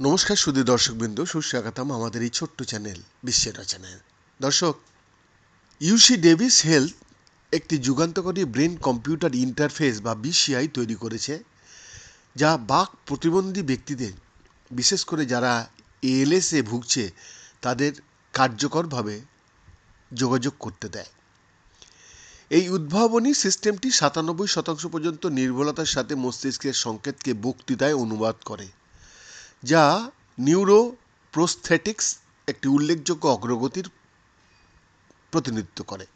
নমস্কার সুদী দর্শকবৃন্দ, সুস্বাগতম আমাদের এই ছোট্ট চ্যানেল বিশ্বের রচনায়। দর্শক ইউসি ডেভিস হেলথ একটি যুগান্তকারী ব্রেন কম্পিউটার ইন্টারফেস বা বিসিআই তৈরি করেছে, যা বাক প্রতিবন্ধী ব্যক্তিদের, বিশেষ করে যারা এএলএসে ভুগছে, তাদের কার্যকরভাবে যোগাযোগ করতে দেয়। এই উদ্ভাবনী সিস্টেমটি সাতানব্বই শতাংশ পর্যন্ত নির্ভুলতার সাথে মস্তিষ্কের সংকেতকে বক্তৃতায় অনুবাদ করে, যা নিউরো প্রস্থেটিক্স একটি উল্লেখযোগ্য অগ্রগতির প্রতিনিধিত্ব করে।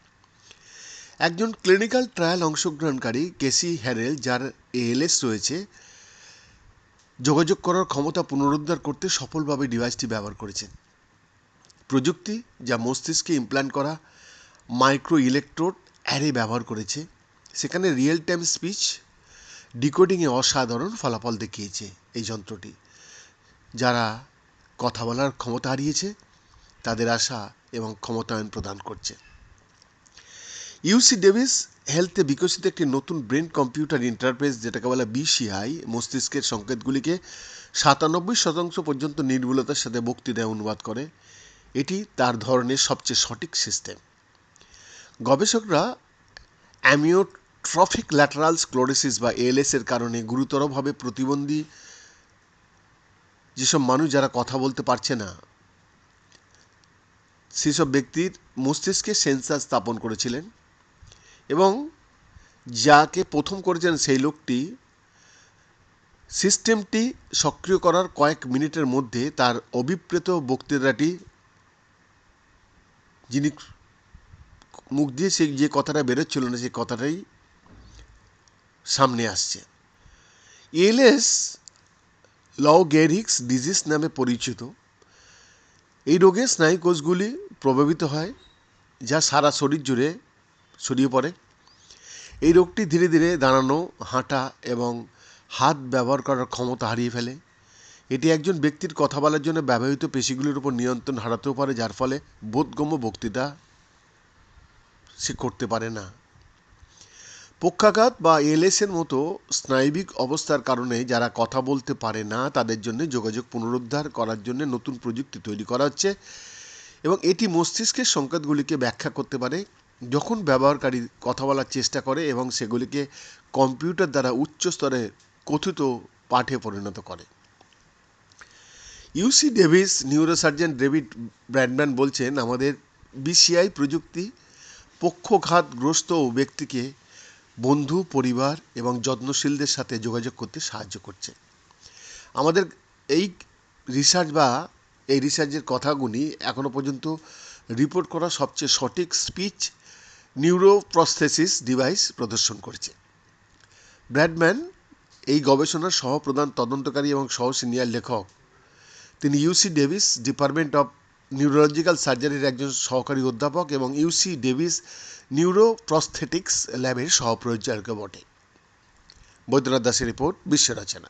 একজন ক্লিনিক্যাল ট্রায়াল অংশগ্রহণকারী কেসি হ্যারেল, যার এএলএস রয়েছে, যোগাযোগ করার ক্ষমতা পুনরুদ্ধার করতে সফলভাবে ডিভাইসটি ব্যবহার করেছেন। প্রযুক্তি, যা মস্তিষ্কে ইমপ্ল্যান্ট করা মাইক্রো ইলেকট্রোড অ্যারে ব্যবহার করেছে। সেখানে রিয়েল টাইম স্পিচ ডিকোডিংয়ে অসাধারণ ফলাফল দেখিয়েছে এই যন্ত্রটি। যারা কথা বলার ক্ষমতা হারিয়েছে, তাদের আশা এবং ক্ষমতায়ন প্রদান করছে। ইউসি ডেভিস হেলথে বিকশিত একটি নতুন ব্রেন কম্পিউটার ইন্টারফেস যেটাকে বলা বিসিআই মস্তিষ্কের সংকেতগুলিকে সাতানব্বই শতাংশ পর্যন্ত নির্ভুলতার সাথে বক্তৃতায় অনুবাদ করে। এটি তার ধরনের সবচেয়ে সঠিক সিস্টেম গবেষকরা অ্যামিওট্রফিক ল্যাটারাল স্ক্লোরোসিস বা এএলএস এর কারণে গুরুতরভাবে প্রতিবন্ধী যেসব মানুষ যারা কথা বলতে পারছে না, সেসব ব্যক্তির মস্তিষ্কে সেন্সার স্থাপন করেছিলেন এবং যাকে প্রথম করেছেন সেই লোকটি সিস্টেমটি সক্রিয় করার কয়েক মিনিটের মধ্যে তার অভিপ্রেত বক্তৃতাটি, যিনি মুখ দিয়ে সেই যে কথাটা বেরোচ্ছিল না, সেই কথাটাই সামনে আসছে। এলএস লও গেরিক্স ডিজিজ নামে পরিচিত। এই রোগে স্নায়ুকোষগুলি প্রভাবিত হয়, যা সারা শরীর জুড়ে ছড়িয়ে পড়ে। এই রোগটি ধীরে ধীরে দাঁড়ানো, হাঁটা এবং হাত ব্যবহার করার ক্ষমতা হারিয়ে ফেলে। এটি একজন ব্যক্তির কথা বলার জন্য ব্যবহৃত পেশিগুলির উপর নিয়ন্ত্রণ হারাতেও পারে, যার ফলে বোধগম্য বক্তৃতা সে করতে পারে না। পক্ষাঘাত বা এলএসের মতো স্নায়বিক অবস্থার কারণে যারা কথা বলতে পারে না, তাদের জন্য যোগাযোগ পুনরুদ্ধার করার জন্য নতুন প্রযুক্তি তৈরি করা হচ্ছে এবং এটি মস্তিষ্কের সংকেতগুলিকে ব্যাখ্যা করতে পারে। যখন ব্যবহারকারী কথা বলার চেষ্টা করে এবং সেগুলিকে কম্পিউটার দ্বারা উচ্চ স্তরে কথিত পাঠে পরিণত করে। UC Davis, neurosurgeon David Bradman বলছেন, আমাদের বিসিআই প্রযুক্তি পক্ষঘাতগ্রস্ত ব্যক্তিকে বন্ধু, পরিবার এবং যত্নশীলদের সাথে যোগাযোগ করতে সাহায্য করছে। আমাদের এই রিসার্চ বা এই রিসার্চের কথাগুলি এখনও পর্যন্ত রিপোর্ট করা সবচেয়ে সঠিক স্পিচ নিউরোপ্রস্থেসিস ডিভাইস প্রদর্শন করেছে। ব্র্যাডম্যান, এই গবেষণার সহপ্রধান তদন্তকারী এবং সহ সিনিয়র লেখক, তিনি UC Davis department of neurological সার্জারির একজন সহকারী অধ্যাপক এবং ইউসি ডেভিস নিউরো প্রস্থেটিক্স ল্যাবের সহপরিচালকও বটে। বৈদ্যনাথ দাসের রিপোর্ট বিশ্ব রচনা।